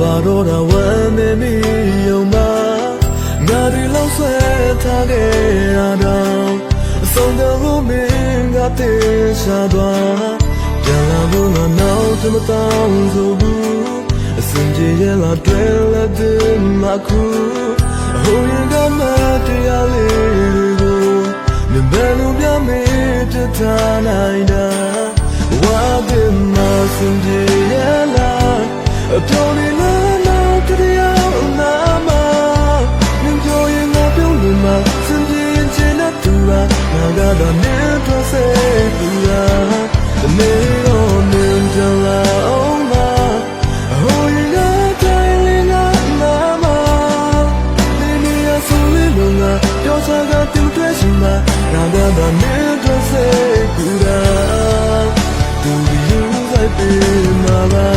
တော့တာဝမ်းနေမိယုံပါငါဒီလောက်ဆွဲထားခဲ့ရတော့အဆုံးတော့မင်းကတည်းရှာသွားပြန်လာဖို့ငါနောက်ချမတောင်းဆိုဘူးအစင်ကြီးရဲ့လာတွဲလက်တဲ့မခုအဟိုရင်ကမှတရားလေးတွေကိုမဘယ်လိုပြမေးတထားနိုင်တာဝါပင်မစင်ကြီးရဲ့လာအ တော့နေတော့စေသူကနေတော့နေကြလာအောင်မဟိုရင်ကတိုင်းလေးငါနာမနေနေရဆိုလေးလုံးကပြောချကတူတွေ့ရှင်မငါကတော့နေတော့စေသူကသူဒီလူဆိုင်ပြေမှာပါ